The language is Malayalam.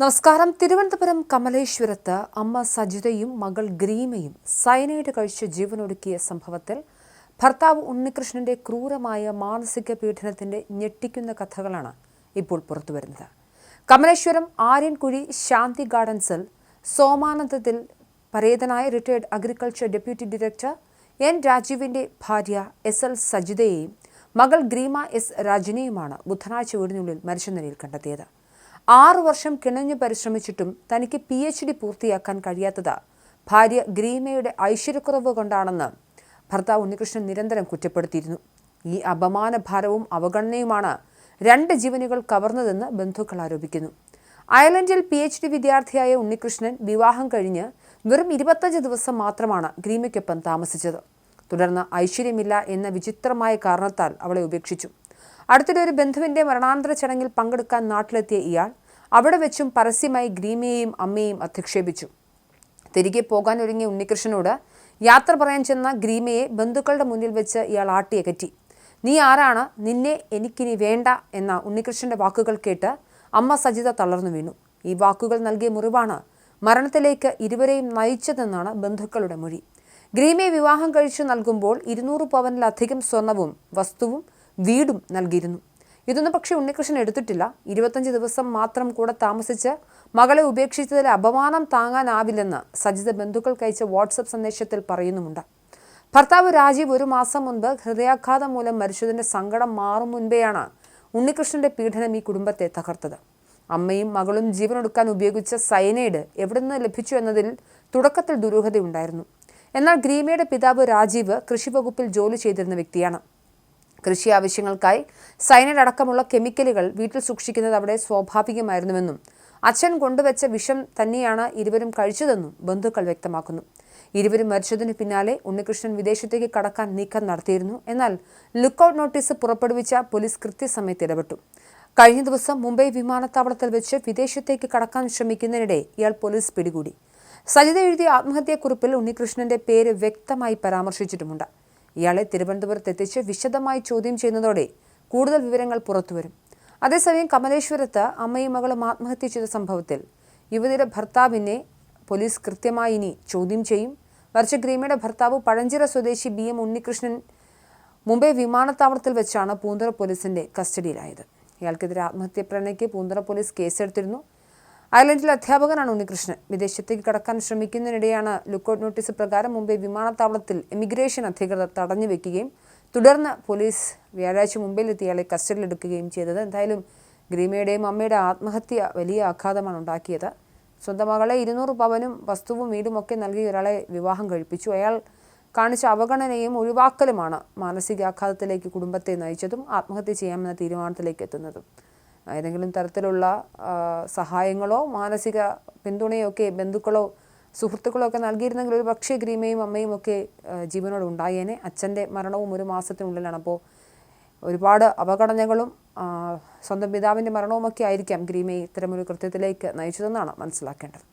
നമസ്കാരം. തിരുവനന്തപുരം കമലേശ്വരത്ത് അമ്മ സജിതയും മകൾ ഗ്രീമയും സയനൈഡ് കഴിച്ച് ജീവനൊടുക്കിയ സംഭവത്തിൽ ഭർത്താവ് ഉണ്ണികൃഷ്ണന്റെ ക്രൂരമായ മാനസിക പീഡനത്തിന്റെ ഞെട്ടിക്കുന്ന കഥകളാണ് ഇപ്പോൾ പുറത്തുവരുന്നത്. കമലേശ്വരം ആര്യൻകുഴി ശാന്തി ഗാർഡൻസിൽ സോമാനന്ദത്തിൽ പരേതനായ retired agriculture deputy director N രാജീവിന്റെ ഭാര്യ എസ് എൽ സജിതയെയും മകൾ ഗ്രീമ എസ് രാജിനെയുമാണ് ബുധനാഴ്ച വീടിനുള്ളിൽ മരിച്ച നിലയിൽ കണ്ടെത്തിയത്. ആറു വർഷം കിണഞ്ഞു പരിശ്രമിച്ചിട്ടും തനിക്ക് പി എച്ച് ഡി പൂർത്തിയാക്കാൻ കഴിയാത്തത് ഭാര്യ ഗ്രീമയുടെ ഐശ്വര്യക്കുറവ് കൊണ്ടാണെന്ന് ഭർത്താവ് ഉണ്ണികൃഷ്ണൻ നിരന്തരം കുറ്റപ്പെടുത്തിയിരുന്നു. ഈ അപമാനഭാരവും അവഗണനയുമാണ് രണ്ട് ജീവനുകൾ കവർന്നതെന്ന് ബന്ധുക്കൾ ആരോപിക്കുന്നു. അയർലൻഡിൽ പി എച്ച് ഡി വിദ്യാർത്ഥിയായ ഉണ്ണികൃഷ്ണൻ വിവാഹം കഴിഞ്ഞ് വെറും ഇരുപത്തഞ്ച് ദിവസം മാത്രമാണ് ഗ്രീമയ്ക്കൊപ്പം താമസിച്ചത്. തുടർന്ന് ഐശ്വര്യമില്ല എന്ന വിചിത്രമായ കാരണത്താൽ അവളെ ഉപേക്ഷിച്ചു. അടുത്തിടെ ഒരു ബന്ധുവിന്റെ മരണാനന്തര ചടങ്ങിൽ പങ്കെടുക്കാൻ നാട്ടിലെത്തിയ ഇയാൾ അവിടെ വെച്ചും പരസ്യമായി ഗ്രീമയെയും അമ്മയെയും അധിക്ഷേപിച്ചു. തിരികെ പോകാൻ ഒരുങ്ങിയ ഉണ്ണികൃഷ്ണനോട് യാത്ര പറയാൻ ചെന്ന ഗ്രീമയെ ബന്ധുക്കളുടെ മുന്നിൽ വെച്ച് ഇയാൾ ആട്ടിയകറ്റി. നീ ആരാണ്? നിന്നെ എനിക്കിനി വേണ്ട എന്ന ഉണ്ണികൃഷ്ണന്റെ വാക്കുകൾ കേട്ട് അമ്മ സജിത തളർന്നു വീണു. ഈ വാക്കുകൾ നൽകിയ മുറിവാണ് മരണത്തിലേക്ക് ഇരുവരെയും നയിച്ചതെന്നാണ് ബന്ധുക്കളുടെ മൊഴി. ഗ്രീമയെ വിവാഹം കഴിച്ചു നൽകുമ്പോൾ ഇരുന്നൂറ് പവനിലധികം സ്വർണവും വസ്തുവും വീടും നൽകിയിരുന്നു. ഇതൊന്നും പക്ഷേ ഉണ്ണികൃഷ്ണൻ എടുത്തിട്ടില്ല. ഇരുപത്തഞ്ച് ദിവസം മാത്രം കൂടെ താമസിച്ച് മകളെ ഉപേക്ഷിച്ചതിൽ അപമാനം താങ്ങാനാവില്ലെന്ന് സജിത ബന്ധുക്കൾക്ക് അയച്ച വാട്സപ്പ് സന്ദേശത്തിൽ പറയുന്നുമുണ്ട്. ഭർത്താവ് രാജീവ് ഒരു മാസം മുൻപ് ഹൃദയാഘാതം മൂലം മരിച്ചതിന്റെ സങ്കടം മാറും മുൻപെയാണ് ഉണ്ണികൃഷ്ണന്റെ പീഡനം ഈ കുടുംബത്തെ തകർത്തത്. അമ്മയും മകളും ജീവനൊടുക്കാൻ ഉപയോഗിച്ച സൈനൈഡ് എവിടെ നിന്ന് ലഭിച്ചു എന്നതിൽ തുടക്കത്തിൽ ദുരൂഹതയുണ്ടായിരുന്നു. എന്നാൽ ഗ്രീമയുടെ പിതാവ് രാജീവ് കൃഷിവകുപ്പിൽ ജോലി ചെയ്തിരുന്ന വ്യക്തിയാണ്. കൃഷി ആവശ്യങ്ങൾക്കായി സൈനൈഡ് അടക്കമുള്ള കെമിക്കലുകൾ വീട്ടിൽ സൂക്ഷിക്കുന്നത് അവിടെ സ്വാഭാവികമായിരുന്നുവെന്നും അച്ഛൻ കൊണ്ടുവച്ച വിഷം തന്നെയാണ് ഇരുവരും കഴിച്ചതെന്നും ബന്ധുക്കൾ വ്യക്തമാക്കുന്നു. ഇരുവരും മരിച്ചതിന് പിന്നാലെ ഉണ്ണികൃഷ്ണൻ വിദേശത്തേക്ക് കടക്കാൻ നീക്കം നടത്തിയിരുന്നു. എന്നാൽ ലുക്കൌട്ട് നോട്ടീസ് പുറപ്പെടുവിച്ച പോലീസ് കൃത്യസമയത്ത് ഇടപെട്ടു. കഴിഞ്ഞ ദിവസം മുംബൈ വിമാനത്താവളത്തിൽ വെച്ച് വിദേശത്തേക്ക് കടക്കാൻ ശ്രമിക്കുന്നതിനിടെ ഇയാൾ പോലീസ് പിടികൂടി. സജിത എഴുതിയ ആത്മഹത്യാക്കുറിപ്പിൽ ഉണ്ണികൃഷ്ണന്റെ പേര് വ്യക്തമായി പരാമർശിച്ചിട്ടുമുണ്ട്. ഇയാളെ തിരുവനന്തപുരത്ത് എത്തിച്ച് വിശദമായി ചോദ്യം ചെയ്യുന്നതോടെ കൂടുതൽ വിവരങ്ങൾ പുറത്തുവരും. അതേസമയം കമലേശ്വരത്ത് അമ്മയും മകളും ആത്മഹത്യ ചെയ്ത സംഭവത്തിൽ യുവതിയുടെ ഭർത്താവിനെ പോലീസ് കൃത്യമായി ഇനി ചോദ്യം ചെയ്യും. മറിച്ച് ഗ്രീമയുടെ ഭർത്താവ് പഴഞ്ചിറ സ്വദേശി ബി എം ഉണ്ണികൃഷ്ണൻ മുംബൈ വിമാനത്താവളത്തിൽ വെച്ചാണ് പൂന്തറ പോലീസിന്റെ കസ്റ്റഡിയിലായത്. ഇയാൾക്കെതിരെ ആത്മഹത്യ പ്രേരണയ്ക്ക് പൂന്തറ പോലീസ് കേസെടുത്തിരുന്നു. അയർലൻഡിലെ അധ്യാപകനാണ് ഉണ്ണികൃഷ്ണൻ. വിദേശത്തേക്ക് കടക്കാൻ ശ്രമിക്കുന്നതിനിടെയാണ് ലുക്കൌട്ട് നോട്ടീസ് പ്രകാരം മുംബൈ വിമാനത്താവളത്തിൽ ഇമിഗ്രേഷൻ അധികൃതർ തടഞ്ഞു വെക്കുകയും തുടർന്ന് പോലീസ് വ്യാഴാഴ്ച മുംബൈയിലെത്തി ഇയാളെ കസ്റ്റഡിയിലെടുക്കുകയും ചെയ്തത്. എന്തായാലും ഗ്രീമയുടെയും അമ്മയുടെ ആത്മഹത്യ വലിയ ആഘാതമാണ് ഉണ്ടാക്കിയത്. സ്വന്തം മകളെ ഇരുന്നൂറ് പവനും വസ്തുവും വീടുമൊക്കെ നൽകി ഒരാളെ വിവാഹം കഴിപ്പിച്ചു. അയാൾ കാണിച്ച അവഗണനയും ഒഴിവാക്കലുമാണ് മാനസികാഘാതത്തിലേക്ക് കുടുംബത്തെ നയിച്ചതും ആത്മഹത്യ ചെയ്യാമെന്ന തീരുമാനത്തിലേക്ക് എത്തുന്നതും. ഏതെങ്കിലും തരത്തിലുള്ള സഹായങ്ങളോ മാനസിക പിന്തുണയോ ഒക്കെ ബന്ധുക്കളോ സുഹൃത്തുക്കളോ ഒക്കെ നൽകിയിരുന്നെങ്കിൽ ഒരു പക്ഷേ ഗ്രീമയും അമ്മയും ഒക്കെ ജീവനോട് ഉണ്ടായേനെ. അച്ഛന്റെ മരണവും ഒരു മാസത്തിനുള്ളിലാണ്. അപ്പോൾ ഒരുപാട് അപകടനകളും സ്വന്തം പിതാവിന്റെ മരണവുമൊക്കെ ആയിരിക്കാം ഗ്രീമയെ ഇത്തരമൊരു കൃത്യത്തിലേക്ക് നയിച്ചതെന്നാണ് മനസ്സിലാക്കേണ്ടത്.